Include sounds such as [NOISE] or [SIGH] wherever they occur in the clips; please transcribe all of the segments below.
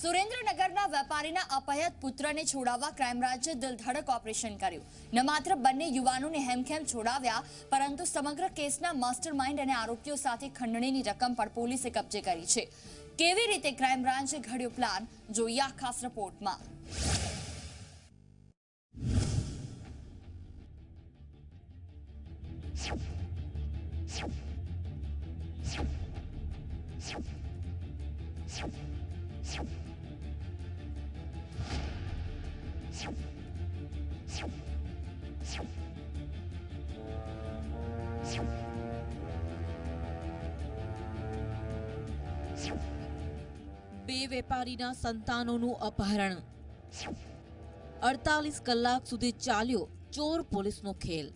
સુરેન્દ્રનગરના વેપારીના અપહ્યત પુત્રને છોડાવવા crime બ્રાન્ચે દિલધડક operation કર્યું. ન માત્ર બંને યુવાનોને હેમખેમ છોડાવ્યા, પરંતુ સમગ્ર કેસના માસ્ટર માઇન્ડ અને આરોપીઓ સાથે ખંડણીની રકમ પણ પોલીસે કબજે કરી છે. કેવી રીતે ક્રાઇમ બ્રાન્ચે ઘડ્યો પ્લાન? જોઈએ આ ખાસ રિપોર્ટમાં. બે વેપારીના સંતાનોનું અપહરણ. અડતાલીસ કલાક સુધી ચાલ્યો ચોર પોલીસનો ખેલ.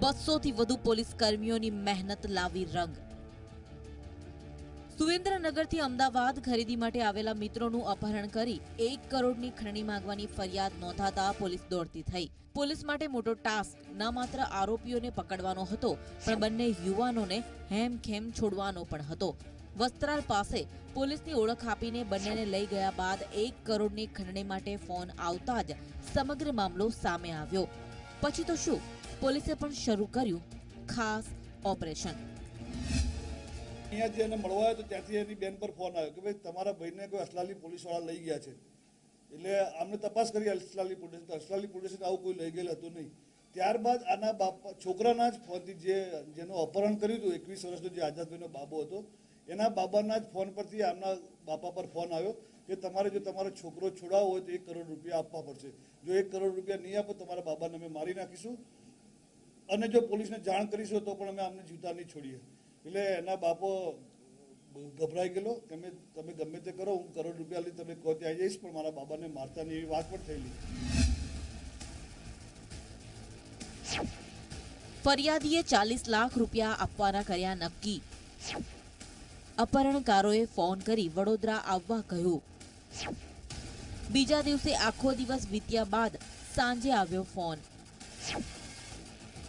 બસોથી વધુ પોલીસ કર્મીઓની મહેનત લાવી રંગ. સુરેન્દ્રનગરથી અમદાવાદ ખરીદી માટે આવેલા મિત્રોનું અપહરણ કરી એક કરોડની ખરણી માંગવાની ફરિયાદ નોંધાતા પોલીસ દોડતી થઈ. પોલીસ માટે મોટો ટાસ્ક, ન માત્ર આરોપીઓને પકડવાનો હતો, પણ બંને યુવાનોને હેમખેમ છોડવાનો પણ હતો. વસ્ત્રાલ પાસે પોલીસની ઓળખ આપીને બંનેને લઈ ગયા બાદ એક કરોડની ખંડણી માટે ફોન આવતા જ સમગ્ર મામલો સામે આવ્યો. પછી તો શું? પોલીસે પણ શરૂ કર્યું ખાસ ઓપરેશન. અહીંયા જે એને મળવા આવ્યો તો ત્યાંથી એની બેન પર ફોન આવ્યો કે ભાઈ, તમારા ભાઈને કોઈ અસલાલી પોલીસવાળા લઈ ગયા છે. એટલે અમને તપાસ કરી અસલાલી પોલીસ અસલાલી પોલીસે આવું કોઈ લઈ ગયેલું હતું નહીં. ત્યારબાદ આના બાપ છોકરાના જ ફોનથી જે જેનું અપહરણ કર્યું હતું, એકવીસ વર્ષનો જે આઝાદભાઈનો બાબો હતો, એના બાબાના જ ફોન પરથી આમના બાપા પર ફોન આવ્યો કે તમારે જો તમારો છોકરો છોડાવવો હોય તો એક કરોડ રૂપિયા આપવા પડશે. જો એક કરોડ રૂપિયા નહીં આપો તમારા બાબાને અમે મારી નાખીશું. અને જો પોલીસને જાણ કરીશું તો પણ અમે અમને જીવતા નહીં છોડીએ. એટલે એના બાપો ગભરાઈ ગયેલો કે તમે ગમે તે કરો, હું કરોડ રૂપિયા લઈ તમે કહો ત્યાં જઈશ, પણ મારા બાબાને મારતા એવી વાત પણ થયેલી. ફરિયાદીએ ચાલીસ લાખ રૂપિયા આપવાના કર્યા નક્કી. અપહરણકારોએ ફોન કરી વડોદરા આવવા કહ્યું. બીજા દિવસે આખો દિવસ વીત્યા બાદ સાંજે આવ્યો ફોન.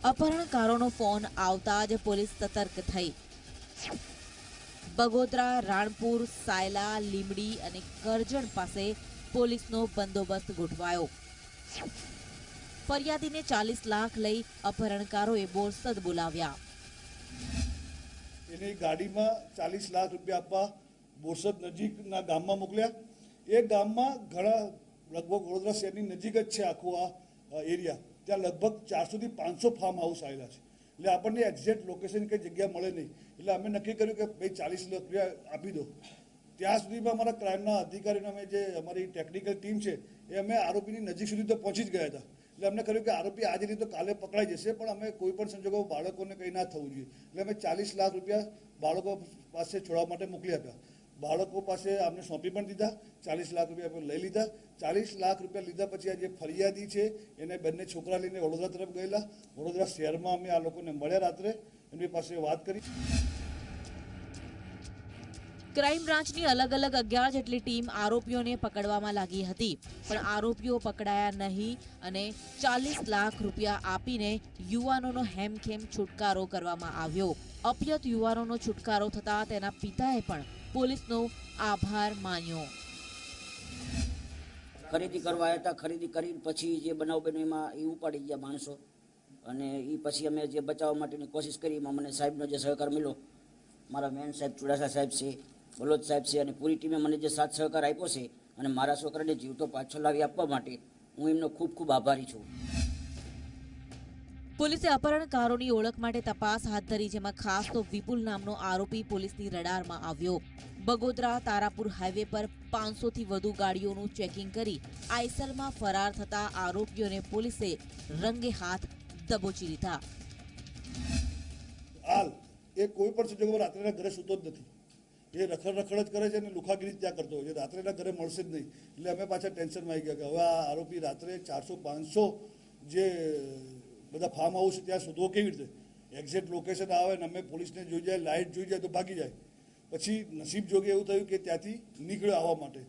અપહરણકારોનો ફોન આવતા જ પોલીસ સતર્ક થઈ. બગોદરા, રાણપુર, સાયલા, લીમડી અને કરજણ પાસે પોલીસનો બંદોબસ્ત ગોઠવાયો. ફરિયાદીને ચાલીસ લાખ લઈ અપહરણકારોએ બોરસદ બોલાવ્યા. એની ગાડીમાં ચાલીસ લાખ રૂપિયા આપવા બોરસદ નજીકના ગામમાં મોકલ્યા. એ ગામમાં ઘણા લગભગ વડોદરા શહેરની નજીક જ છે આખો આ એરિયા. ત્યાં લગભગ ચારસોથી પાંચસો ફાર્મ હાઉસ આવેલા છે. એટલે આપણને એક્ઝેક્ટ લોકેશન કઈ જગ્યા મળે નહીં. એટલે અમે નક્કી કર્યું કે ભાઈ ચાલીસ લાખ રૂપિયા આપી દો. ત્યાં સુધીમાં અમારા ક્રાઇમના અધિકારીને અમે જે અમારી ટેકનિકલ ટીમ છે, એ અમે આરોપીની નજીક સુધી તો પહોંચી જ ગયા હતા. એટલે અમને કહ્યું કે આરોપી આજે નહીં તો કાલે પકડાઈ જશે, પણ અમે કોઈ પણ સંજોગો બાળકોને કંઈ ના થવું જોઈએ. એટલે અમે ચાલીસ લાખ રૂપિયા બાળકો પાસે છોડવા માટે મોકલી આપ્યા. બાળકો પાસે અમને સોંપી પણ દીધા, ચાલીસ લાખ રૂપિયા અમે લઈ લીધા ચાલીસ લાખ રૂપિયા લીધા પછી આ જે ફરિયાદી છે, એને બંને છોકરા લઈને વડોદરા તરફ ગયેલા. વડોદરા શહેરમાં અમે આ લોકોને મળ્યા રાત્રે. એમની પાસે વાત કરી. ક્રાઇમ બ્રાન્ચની અલગ અલગ અગિયાર જેટલી ટીમ આરોપીઓને પકડવામાં લાગી હતી. પણ આરોપીઓ પકડાયા નહીં અને ચાલીસ લાખ રૂપિયા આપીને યુવાનોનો હેમખેમ છુટકારો કરવામાં આવ્યો. અપયત યુવાનોનો છુટકારો થતા તેના પિતાએ પણ પોલીસનો આભાર માન્યો. ખરીદી કરવા હતા, ખરીદી કરીને પછી જે બનાવ બન્યો એમાં એ ઉપાડી ગયા માણસો. અને એ પછી અમે જે બચાવવા માટેની કોશિશ કરી, એમાં મને સાહેબનો જે સહકાર મળ્યો, મારા મેન સાહેબ ચુડાસા સાહેબ છે બલોદ સાહેબ છે અને પૂરી ટીમે મને જે સાથ સહકાર આપ્યો છે અને મારા છોકરાને જીવતો પાછો લાવી આપવા માટે હું એમનો ખૂબ ખૂબ આભારી છું. પોલીસે અપહરણકારોની ઓળખ માટે તપાસ હાથ ધરી, જેમાં ખાસ તો વિપુલ નામનો આરોપી પોલીસની રડારમાં આવ્યો. બગોદરા તારાપુર હાઈવે પર પાંચસો થી વધુ ગાડીઓનું ચેકિંગ કરી આઈસલમાં ફરાર થતા આરોપીઓને પોલીસે રંગે હાથ દબોચી લીધા. હાલ, એ કોઈ પણ સંજોગોમાં રાત્રેના ઘરે સૂતો જ નથી. એ રખડ રખડ જ કરે છે અને લુખાગીરી ત્યાં કરતો હોય છે. રાત્રેના ઘરે મળશે જ નહીં. એટલે અમે પાછા ટેન્શનમાં આવી ગયા કે હવે આ આરોપી રાત્રે ચારસો પાંચસો જે બધા ફાર્મ હાઉસ ત્યાં શોધવો કેવી રીતે? એક્ઝેક્ટ લોકેશન આવે ને અમે પોલીસને જોઈ જાય લાઇટ જોઈ જાય તો ભાગી જાય. પછી નસીબ જોગે એવું થયું કે ત્યાંથી નીકળ્યો આવવા માટે.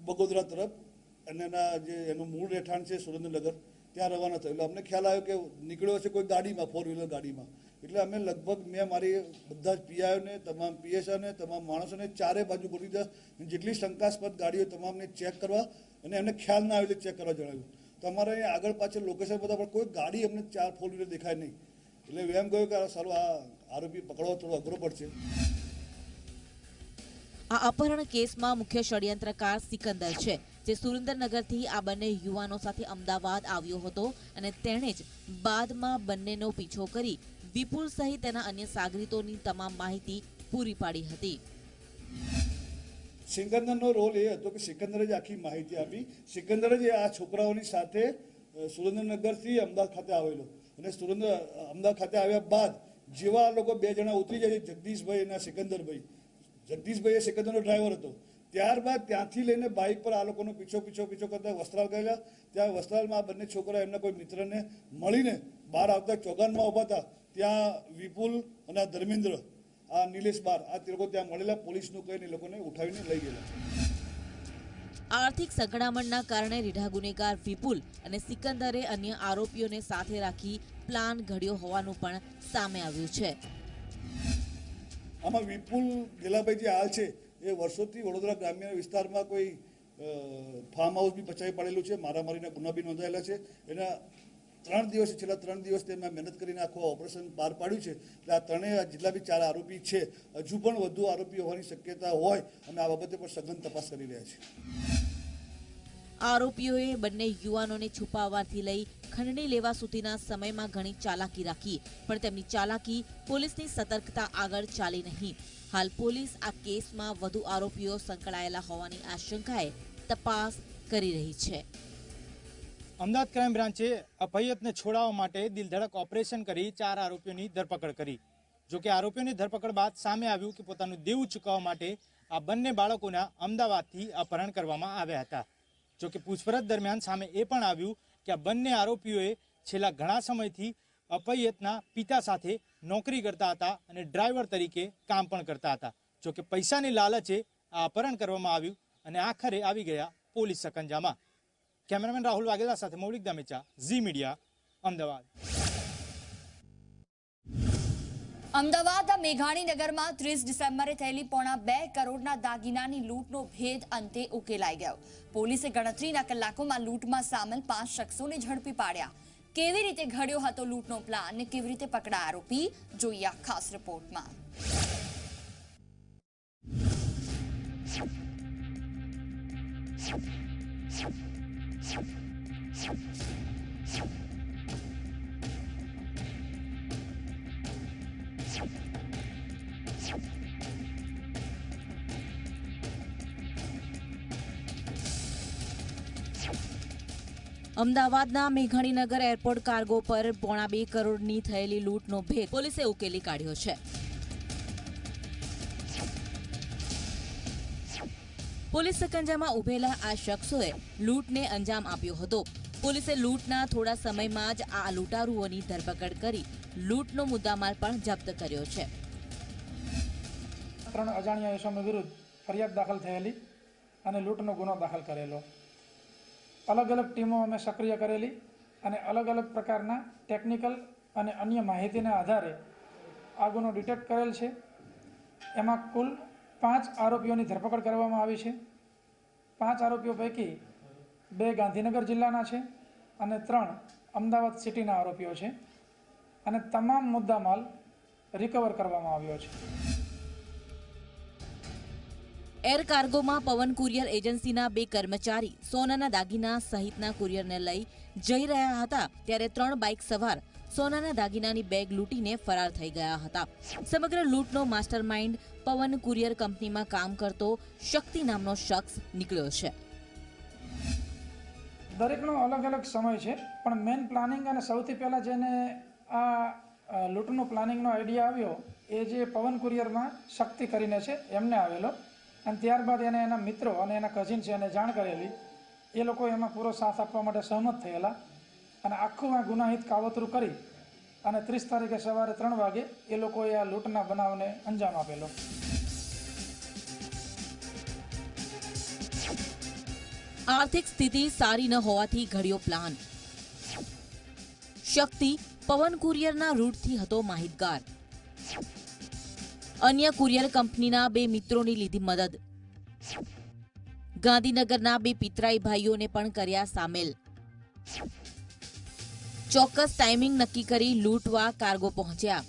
બગોદરા તરફ અને એના જે એનું મૂળ રહેઠાણ છે સુરેન્દ્રનગર, ત્યાં રવાના થયું. એટલે અમને ખ્યાલ આવ્યો કે નીકળ્યો છે કોઈ ગાડીમાં ફોર વ્હીલર ગાડીમાં. એટલે અમે લગભગ મેં મારી બધા જ પીઆઈઓને, તમામ પીએસઆઈને, તમામ માણસોને ચારે બાજુ બોલી દીધા. જેટલી શંકાસ્પદ ગાડીઓ તમામને ચેક કરવા, અને એમને ખ્યાલ ના આવે એટલે ચેક કરવા જણાવ્યું. તો અમારે અહીંયા આગળ પાછળ લોકેશન બધા, પણ કોઈ ગાડી અમને ચાર ફોર વ્હીલર દેખાય નહીં. એટલે એમ કહ્યું કે સારું, આ આરોપી પકડવા થોડો અઘરો પડશે. આ અપહરણ કેસમાં મુખ્ય ષડયંત્રકાર સિકંદર છે, જે સુરેન્દ્રનગરથી આ બંને યુવાનો સાથે અમદાવાદ આવ્યો હતો અને તેણે જ બાદમાં બંનેનો પીછો કરી વિપુલ સહિત તેના અન્ય સાગરીતોની તમામ માહિતી પૂરી પાડી હતી. સિકંદરનો રોલ એ હતો કે સિકંદરે જ આખી માહિતી આપી. સિકંદરે જ આ છોકરાઓની સાથે સુરેન્દ્રનગરથી અમદાવાદ ખાતે આવેલો. અને સુરેન્દ્ર અમદાવાદ ખાતે આવ્યા બાદ જેવા લોકો બે જણા ઉતરી જાય જગદીશભાઈ અને સિકંદરભાઈ. જગદીશભાઈ એ સિકંદરનો ડ્રાઈવર હતો. ત્યારબાદ ત્યાંથી લઈને બાઇક પર આ લોકોનો પીછો પીછો પીછો કરતા વસ્ત્રાલ ગયેલા. ત્યાં વસ્ત્રાલમાં આ બંને છોકરા એમના કોઈ મિત્રને મળીને બહાર આવતા ચોગાનમાં ઊભા હતા. ત્યાં વિપુલ અને ધર્મેન્દ્ર આ નિલેશ બાર આ તે લોકો ત્યાં મળેલા પોલીસનું કહીને લોકોને ઉઠાવીને લઈ ગયેલા આર્થિક સંકળામણના કારણે રીઢા ગુનેગાર વિપુલ અને સિકંદરે અન્ય આરોપીઓને સાથે રાખી પ્લાન ઘડ્યો હોવાનું પણ સામે આવ્યું છે. આમાં વિપુલ ગેલાભાઈ જે હાલ છે એ વર્ષોથી વડોદરા ગ્રામ્ય વિસ્તારમાં કોઈ ફાર્મ હાઉસ બી પચાવી પાડેલું છે મારામારીના ગુના બી નોંધાયેલા છે. એના ત્રણ દિવસ, છેલ્લા ત્રણ દિવસથી અમે મહેનત કરીને આખું ઓપરેશન બહાર પાડ્યું છે. એટલે આ ત્રણેય જેટલા બી ચાર આરોપી છે, હજુ પણ વધુ આરોપી હોવાની શક્યતા હોય અને આ બાબતે પણ સઘન તપાસ કરી રહ્યા છે. આરોપીઓએ બંને યુવાનોને છુપાવવાથી લઈ ખંડણી લેવા સુધીના સમયમાં ઘણી ચાલાકી રાખી, પણ તેમની ચાલાકી પોલીસની સતર્કતા આગળ ચાલી નહીં. હાલ પોલીસ આ કેસમાં વધુ આરોપીઓ સંકળાયેલા હોવાની આશંકાએ તપાસ કરી રહી છે. અમદાવાદ ક્રાઇમ બ્રાન્ચે અભયતને છોડાવવા માટે દિલધડક ઓપરેશન કરી ચાર આરોપીઓની ધરપકડ કરી. જોકે આરોપીઓની ધરપકડ બાદ સામે આવ્યું કે પોતાનું દેવું ચૂકવવા માટે આ બંને બાળકોના અમદાવાદથી અપહરણ કરવામાં આવ્યા હતા. જોકે પૂછપરછ દરમિયાન સામે એ પણ આવ્યું કે આ બંને આરોપીઓએ છેલ્લા ઘણા સમયથી અપયતના પિતા સાથે નોકરી કરતા હતા અને ડ્રાઈવર તરીકે કામ પણ કરતા હતા. જોકે પૈસાની લાલચે આ અપહરણ કરવામાં આવ્યું અને આખરે આવી ગયા પોલીસ સકંજામાં કેમેરામેન રાહુલ વાઘેલા સાથે મૌલિક દામેચા, ઝી મીડિયા, અમદાવાદ. અમદાવાદના મેઘાણીનગરમાં ત્રીસ ડિસેમ્બરે થયેલી પોણા બે કરોડના દાગીનાની લૂંટનો ભેદ અંતે ઉકેલાઈ ગયો. પોલીસે ગણતરીના કલાકોમાં લૂંટમાં સામેલ પાંચ શખ્સોને ઝડપી પાડ્યા. કેવી રીતે ઘડ્યો હતો લૂંટનો પ્લાન? અને કેવી રીતે પકડા આરોપી? જોઈએ ખાસ રિપોર્ટમાં. અમદાવાદના મેઘાણીનગર એરપોર્ટ કાર્ગો પર પોણા બે કરોડની થયેલી લૂંટનો ભેદ પોલીસે ઉકેલી કાઢ્યો છે. પોલીસ સકંજામાં ઉભેલા આ શખ્સોએ લૂંટને અંજામ આપ્યો હતો. પોલીસે લૂંટના થોડા સમયમાં જ આ લૂંટારુઓની ધરપકડ કરી લૂંટનો મુદ્દામાલ પણ જપ્ત કર્યો છે. ત્રણ અજાણ્યા ઇસમો વિરુદ્ધ ફરિયાદ દાખલ થયેલી અને લૂંટનો ગુનો દાખલ કરેલો. અલગ અલગ ટીમો અમે સક્રિય કરેલી અને અલગ અલગ પ્રકારના ટેકનિકલ અને અન્ય માહિતીના આધારે આ ગુનો ડિટેક્ટ કરેલ છે. એમાં કુલ પાંચ આરોપીઓની ધરપકડ કરવામાં આવી છે. પાંચ આરોપીઓ પૈકી બે ગાંધીનગર જિલ્લાના છે અને ત્રણ અમદાવાદ સિટીના આરોપીઓ છે. અને તમામ મુદ્દામાલ રિકવર કરવામાં આવ્યો છે. એર કાર્ગોમાં પવન કુરિયર એજન્સીના બે કર્મચારી સોનાના દાગીના સહિતના કુરિયરને લઈ જઈ રહ્યા હતા, ત્યારે ત્રણ બાઇક સવાર સોનાના દાગીનાની બેગ લૂંટીને ફરાર થઈ ગયા હતા. સમગ્ર લૂંટનો માસ્ટરમાઇન્ડ પવન કુરિયર કંપનીમાં કામ કરતો શક્તિ નામનો શખ્સ નીકળ્યો છે. દરેકનો અલગ અલગ સમય છે, પણ મેન પ્લાનિંગ અને સૌથી પહેલાં જેને આ લૂંટનો પ્લાનિંગનો આઈડિયા આવ્યો, એ જે પવન કુરિયરમાં શક્તિ કરીને છે, એમને આવેલો. અને ત્યારબાદ એને એના મિત્રો અને એના કઝિન છે એને જાણ કરેલી. એ લોકો એમાં પૂરો સાથ આપવા માટે સહમત થયેલા. અને આખું આ ગુનાહિત કાવતરું કરી અને ત્રીસ તારીખે સવારે ત્રણ વાગે એ લોકોએ આ લૂંટના બનાવને અંજામ આપેલો. આર્થિક સ્થિતિ સારી ન હોવાથી ઘડ્યો પ્લાન. શક્તિ પવન કુરિયરના રૂટથી હતો માહિતગાર. અન્ય કુરિયર કંપનીના બે મિત્રોની લીધી મદદ. ગાંધીનગરના બે પિતરાઈ ભાઈઓને પણ કર્યા સામેલ. ચોક્કસ ટાઈમિંગ નક્કી કરી લૂંટવા કાર્ગો પહોંચ્યા.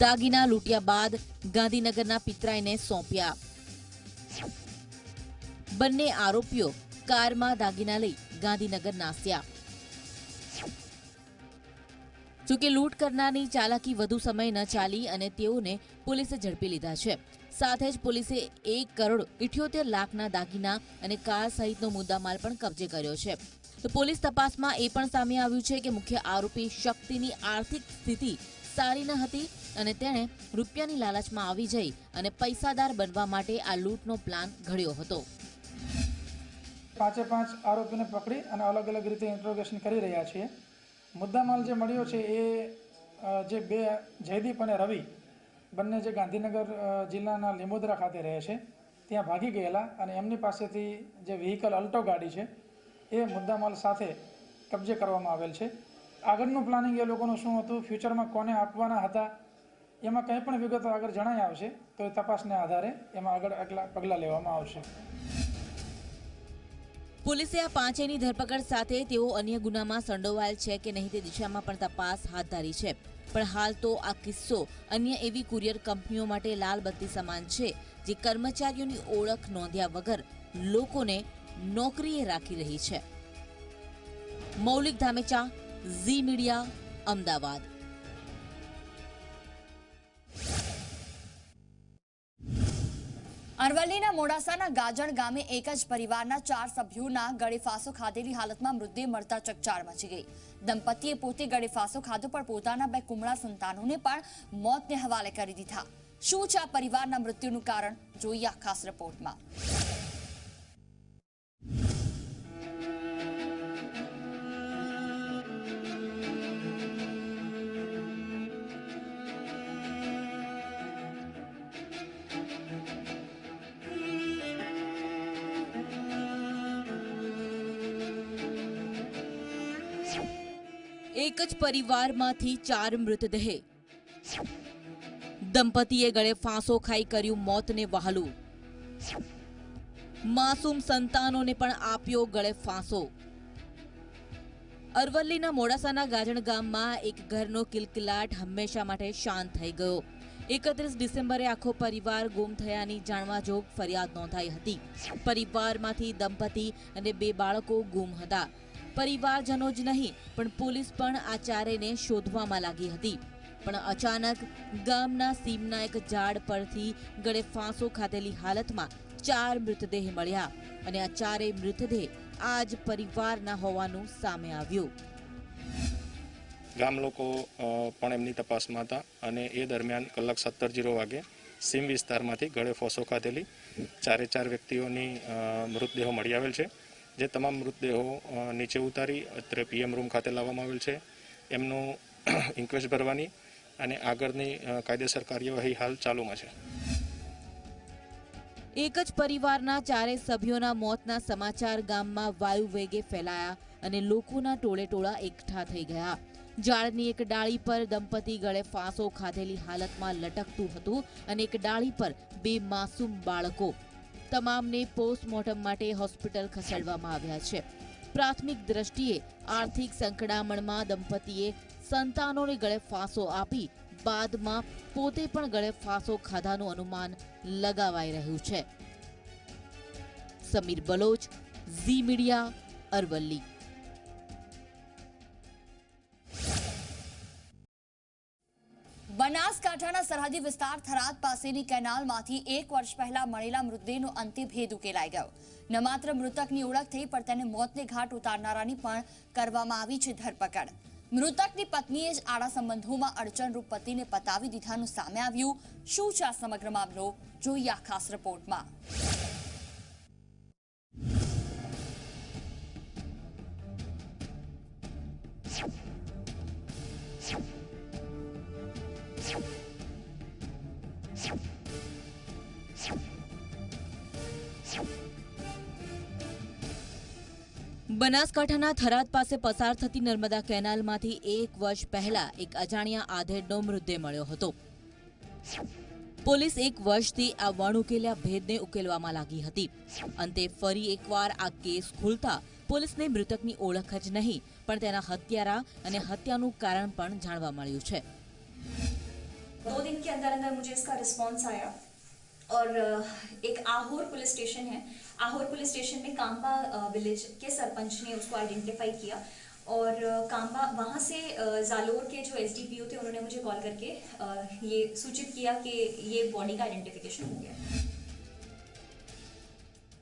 દાગીના લૂંટ્યા બાદ ગાંધીનગરના પિતરાઈને સોંપ્યા. બંને આરોપીઓ કારમાં દાગીના લઈ ગાંધીનગર નાસ્યા. જોકે લૂંટ કરનારની ચાલાકી વધુ સમય ન ચાલી અને તેઓને પોલીસે ઝડપી લીધા છે. સાથે જ પોલીસે એક કરોડ ઇઠ્યોતેર લાખના દાગીના અને કાર સહિતનો મુદ્દામાલ પણ કબજે કર્યો છે. તો પોલીસ તપાસમાં એ પણ સામે આવ્યું છે કે મુખ્ય આરોપી શક્તિની આર્થિક સ્થિતિ સારી ન હતી અને તેણે રૂપિયાની લાલચમાં આવી જઈ અને પૈસાદાર બનવા માટે આ લૂંટનો પ્લાન ઘડ્યો હતો. પાંચે પાંચ આરોપીને પકડી અને અલગ અલગ રીતે ઇન્ટ્રોગેશન કરી રહ્યા છીએ. મુદ્દામાલ જે મળ્યો છે એ જે બે જયદીપ અને રવિ બંને જે ગાંધીનગર જિલ્લાના લીંબોદરા ખાતે રહે છે. ત્યાં ભાગી ગયેલા અને એમની પાસેથી જે વ્હીકલ અલ્ટો ગાડી છે એ મુદ્દામાલ સાથે કબજે કરવામાં આવેલ છે. આગળનું પ્લાનિંગ એ લોકોનું શું હતું? ફ્યુચરમાં કોને આપવાના હતા? એમાં કંઈ પણ વિગતો આગળ જણાઈ આવશે, તો એ તપાસને આધારે એમાં આગળ પગલાં લેવામાં આવશે. પોલીસે આ પાંચેયની ધરપકડ સાથે તેઓ અન્ય ગુનામાં સંડોવાયેલ છે કે નહીં તે દિશામાં પણ તપાસ હાથ ધરી છે. પણ હાલ તો આ કિસ્સો અન્ય એવી કુરિયર કંપનીઓ માટે લાલ બત્તી સમાન છે, જે કર્મચારીઓની ઓળખ નોંધ્યા વગર લોકોને નોકરીએ રાખી રહી છે. મૌલિક ધામેચા, ઝી મીડિયા, અમદાવાદ. અરવલ્લીના મોડાસાના ગાજણ ગામે એક જ પરિવારના ચાર સભ્યોના ગળે ફાંસો ખાધેલી હાલતમાં મૃતદેહ મળતા ચકચાર મચી ગઈ. દંપતીએ પોતે ગળે ફાંસો ખાધો, પણ પોતાના બે કુમળા સંતાનોને પણ મોતને હવાલે કરી દીધા. શું છે આ પરિવારના મૃત્યુનું કારણ? જોઈએ ખાસ રિપોર્ટમાં. પરિવારમાંથી ચાર મૃતદેહ. દંપતીએ ગળે ફાંસો ખાઈ કર્યું મોતને વહાલું. માસૂમ સંતાનોને પણ આપ્યો ગળે ફાંસો. અરવલ્લીના મોડાસાના ગાજણ ગામમાં એક ઘરનો કિલકિલાટ હંમેશા માટે શાંત થઈ ગયો. એકત્રીસ ડિસેમ્બરે આખો પરિવાર ગુમ થયાની જાણવા જોગ ફરિયાદ નોંધાઈ હતી. પરિવારમાંથી દંપતી અને બે બાળકો ગુમ હતા. પરિવારજનો જ નહીં, પણ પોલીસ પણ આ ચારેયને શોધવામાં લાગી હતી. પણ અચાનક ગામના સીમના એક ઝાડ પરથી ગળે ફાંસો ખાધેલી હાલતમાં ચાર મૃતદેહ મળ્યા અને આ ચારેય મૃતદેહ આ જ પરિવારના હોવાનું સામે આવ્યું. ગામ લોકો પણ એમની તપાસમાં હતા અને એ દરમિયાન કલાક સત્તર જીરો વાગે સીમ વિસ્તારમાંથી ગળે ફોસો ખાધેલી ચારે ચાર વ્યક્તિઓની મૃતદેહો મળી આવેલ છે. જે તમામ મૃતદેહો નીચે ઉતારી અત્રે પીએમ રૂમ ખાતે લાવવામાં આવેલ છે. એમનું [CLEARS THROAT] ઇન્ક્વેસ્ટ ભરવાની અને આગળની કાયદેસર કાર્યવાહી હાલ ચાલુમાં છે. એક જ પરિવારના ચારે સભ્યોના મોતના સમાચાર ગામમાં વાયુ વેગે ફેલાયા અને લોકોના ટોળે ટોળા એકઠા થઈ ગયા. ઝાડની એક ડાળી પર દંપતી ગળે ફાંસો ખાધેલી હાલતમાં લટકતું હતું અને એક ડાળી પર બે માસૂમ બાળકો તમામને પોસ્ટમોર્ટમ માટે હોસ્પિટલ ખસેડવામાં આવ્યા છે. પ્રાથમિક દ્રષ્ટિએ આર્થિક સંકડામણમાં દંપતીએ સંતાનોને ગળે ફાંસો આપી બાદમાં પોતે પણ ગળે ફાંસો ખાધાનું અનુમાન લગાવાઈ રહ્યું છે. સમીર બલોચ, ઝી મીડિયા, અરવલ્લી. સરહદી વિસ્તાર થરાદ પાસેની કેનાલમાંથી એક વર્ષ પહેલા મળેલા મૃતદેહનો અંતિમ ભેદ ઉકેલાઈ ગયો. ન માત્ર મૃતકની ઓળખ થઈ, પણ તેને મોતને ઘાટ ઉતારનારાની પણ કરવામાં આવી છે ધરપકડ. મૃતકની પત્નીએ જ આડા સંબંધોમાં અડચણરૂપ પતિને પતાવી દીધાનું સામે આવ્યું. શું છે આ સમગ્ર મામલો? જોઈએ આ ખાસ રિપોર્ટમાં. બનાસકાંઠાના થરાદ પાસે પસાર થતી નર્મદા કેનાલમાંથી એક વર્ષ પહેલા એક અજાણ્યા આધેડનો મૃતદેહ મળ્યો હતો. પોલીસ એક વર્ષથી આ વણ ઉકેલ્યા ભેદને ઉકેલવામાં લાગી હતી. અંતે ફરી એકવાર આ કેસ ખુલતા પોલીસને મૃતકની ઓળખ જ નહીં, પણ તેના હત્યારા અને હત્યાનું કારણ પણ જાણવા મળ્યું છે. દો દિન કે અંદર અંદર મુજે ઇસકા રિસ્પોન્સ આયા और अ, एक आहोर पुलिस स्टेशन है आहोर पुलिस स्टेशन में कांबा अ, विलेज के सरपंच ने उसको आइडेंटिफाई किया और अ, कांबा वहाँ से अ, जालोर के जो एस थे उन्होंने मुझे कॉल करके अ, ये सूचित किया कि ये बॉडी का आइडेंटिफिकेशन हो गया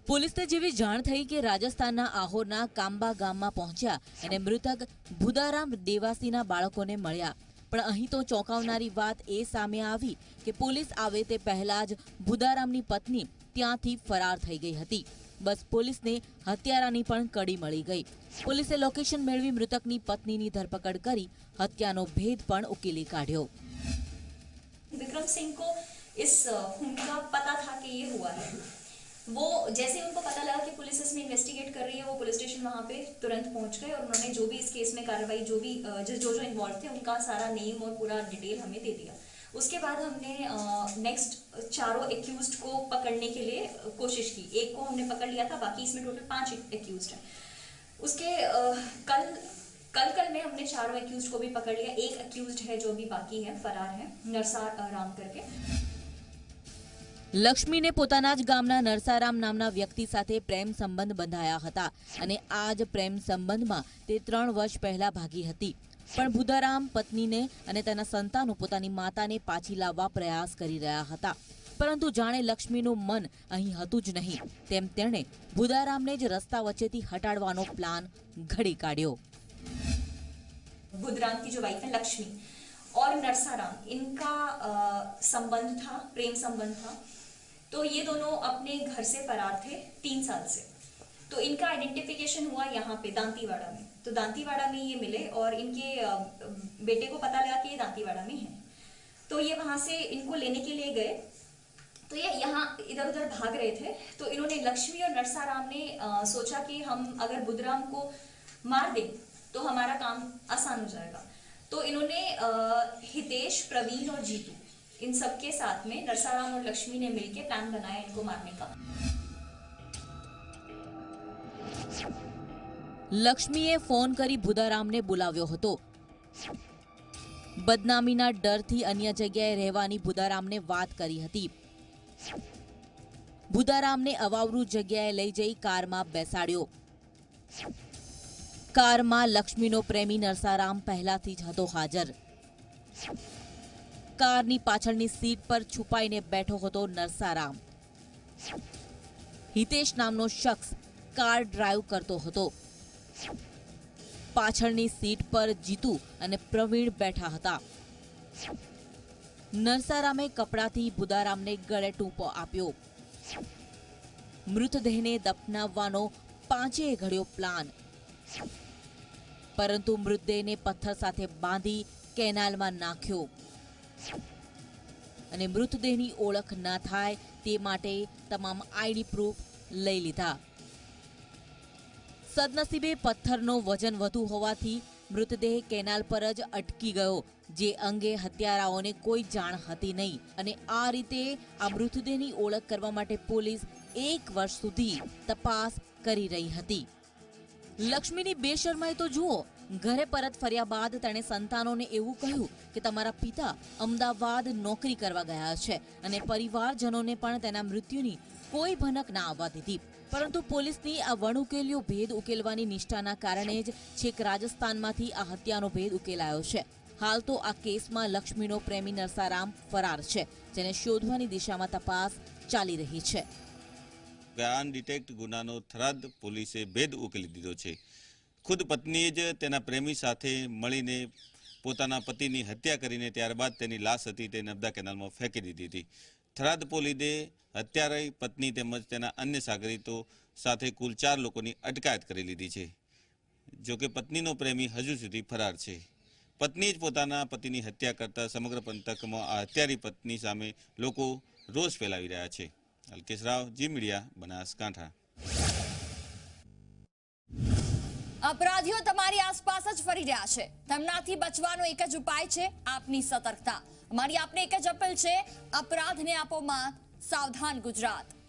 પોલીસને જેવી જાણ થઈ કે રાજસ્થાનના આહોરના કાંબા ગામમાં પહોંચ્યા અને મૃતક ભુદારામ દેવાસીના બાળકોને મળ્યા પણ અહીં તો ચોંકાવનારી વાત એ સામે આવી કે પોલીસ આવે તે પહેલા જ ભુદારામની પત્ની ત્યાંથી ફરાર થઈ ગઈ હતી બસ પોલીસને હત્યારાની પણ કડી મળી ગઈ પોલીસે લોકેશન મેળવી મૃતકની પત્નીની ધરપકડ કરી હત્યાનો ભેદ પણ ઉકેલી કાઢ્યો विक्रम सिंह को इस अ, खून का पता था कि ये हुआ है वो जैसे उनको पता लगा कि पुलिस इसमें इन्वेस्टिगेट कर रही है, वो पुलिस स्टेशन वहाँ पे तुरंत पहुँच गए और उन्होंने जो भी इस केस में कार्रवाई, जो भी जो जो जो इन्वॉल्व थे, उनका सारा नेम और पूरा डिटेल हमें दे दिया। उसके बाद हमने नेक्स्ट चारों एक्यूज को पकड़ने के लिए कोशिश की। एक को हमने पकड़ लिया था, बाकी इसमें टोटल पाँच एक्यूज हैं। उसके कल कल कल में हमने चारों एक्यूज को भी पकड़ लिया। एक एक्यूज है जो अभी बाकी है, फरार है, नरसार राम करके લક્ષ્મીને પોતાના જ ગામના નરસારામ નામના વ્યક્તિ સાથે પ્રેમ સંબંધ બંધાયા હતા અને આ જ પ્રેમ સંબંધમાં તે ત્રણ વર્ષ પહેલા ભાગી હતી પણ બુધારામ પત્નીને અને તેના સંતાનો પોતાની માતાને પાછી લાવવા પ્રયાસ કરી રહ્યા હતા પરંતુ જાણે લક્ષ્મીનું મન અહીં હતું જ નહીં તેમ તેણે બુધારામને જ રસ્તા વચ્ચેથી હટાડવાનો પ્લાન ઘડી કાઢ્યો बुधराम की जो वाइफ है लक्ष्मी और नरसाराम इनका अ, संबंध था प्रेम संबंध था तो ये दोनों अपने घर से फरार थे तीन साल से। तो इनका आइडेंटिफिकेशन हुआ यहाँ पे दांतीवाड़ा में। तो दांतीवाड़ा में ये मिले और इनके बेटे को पता लगा कि ये दांतीवाड़ा में है। तो ये वहाँ से इनको लेने के लिए गए। तो ये यहाँ इधर उधर भाग रहे थे। तो इन्होंने लक्ष्मी और नरसाराम ने अ, सोचा कि हम अगर बुधराम को मार दें तो हमारा काम आसान हो जाएगा। तो इन्होंने हितेश प्रवीण और जीतू इन सबके साथ में नरसाराम और लक्ष्मी ने मिलकर प्लान बनाया इनको मारने का લક્ષ્મીએ ફોન કરી ભુદારામને બોલાવ્યો હતો બદનામીના ડરથી અન્ય જગ્યાએ રહેવાની ભુદારામને વાત કરી હતી ભુદારામને અવાવરૂ જગ્યાએ લઈ જઈ કારમાં બેસાડ્યો કારમાં લક્ષ્મીનો પ્રેમી નરસારામ પહેલાથી જ હતો હાજર કારની પાછળની સીટ પર છુપાઈને બેઠો હતો નરસારામ. હિતેશ નામનો શખ્સ કાર ડ્રાઈવ કરતો હતો. પાછળની સીટ પર જીતુ અને પ્રવીણ બેઠા હતા. નરસારામે કપડાથી બુદારામને ગળે ટૂંપો આપ્યો. મૃતદેહને દફનાવવાનો પાંચેય ઘડ્યો પ્લાન. પરંતુ મૃતદેહને પથ્થર સાથે બાંધી કેનાલમાં નાખ્યો. અને મૃતદેહની ઓળખ ના થાય તે માટે તમામ આઈડી પ્રૂફ લઈ લીધા. સદનસીબે પથ્થરનો વજન વધુ હોવાથી મૃતદેહ કેનાલ પર જ અટકી ગયો, જે અંગે હત્યારાઓને કોઈ જાણ હતી નહીં. અને આ રીતે આ મૃતદેહની ઓળખ કરવા માટે પોલીસ એક વર્ષ સુધી તપાસ કરી રહી હતી. લક્ષ્મીની બેશરમાઈ તો જુઓ ઘરે પરત ફર્યા બાદ તેણે સંતાનોને એવું કહ્યું કે તમારા પિતા અમદાવાદ નોકરી કરવા ગયા છે અને પરિવારજનોને પણ તેના મૃત્યુની કોઈ ભનક ના આવવા દીધી. પરંતુ પોલીસની આ વણઉકેલ્યો ભેદ ઉકેલવાની નિષ્ઠાના કારણે જ છેક રાજસ્થાનમાંથી આ હત્યાનો ભેદ ઉકેલાયો છે. હાલ તો આ કેસમાં લક્ષ્મીનો પ્રેમી નરસારામ ફરાર છે, જેને શોધવાની દિશામાં તપાસ ચાલી રહી છે. અનડિટેક્ટ ગુનાનો થરાદ પોલીસે ભેદ ઉકેલી દીધો છે. ખુદ પત્નીએ જ તેના પ્રેમી સાથે મળીને પોતાના પતિની હત્યા કરીને ત્યારબાદ તેની લાશ હતી તે નર્મદા કેનાલમાં ફેંકી દીધી હતી. થરાદ પોલીસે હત્યારાઈ પત્ની તેમજ તેના અન્ય સાગરીતો સાથે કુલ ચાર લોકોની અટકાયત કરી લીધી છે. જોકે પત્નીનો પ્રેમી હજુ સુધી ફરાર છે. પત્ની જ પોતાના પતિની હત્યા કરતા સમગ્ર પંથકમાં આ હત્યારી પત્ની સામે લોકો રોષ ફેલાવી રહ્યા છે. Alkesh Rao, Zee media, Banaskantha. અપરાધીઓ તમારી આસપાસ જ ફરી રહ્યા છે. તેમનાથી બચવાનો એક જ ઉપાય છે આપની સતર્કતા. અમારી આપને એક જ અપીલ છે, અપરાધને આપો માત સાવધાન ગુજરાત.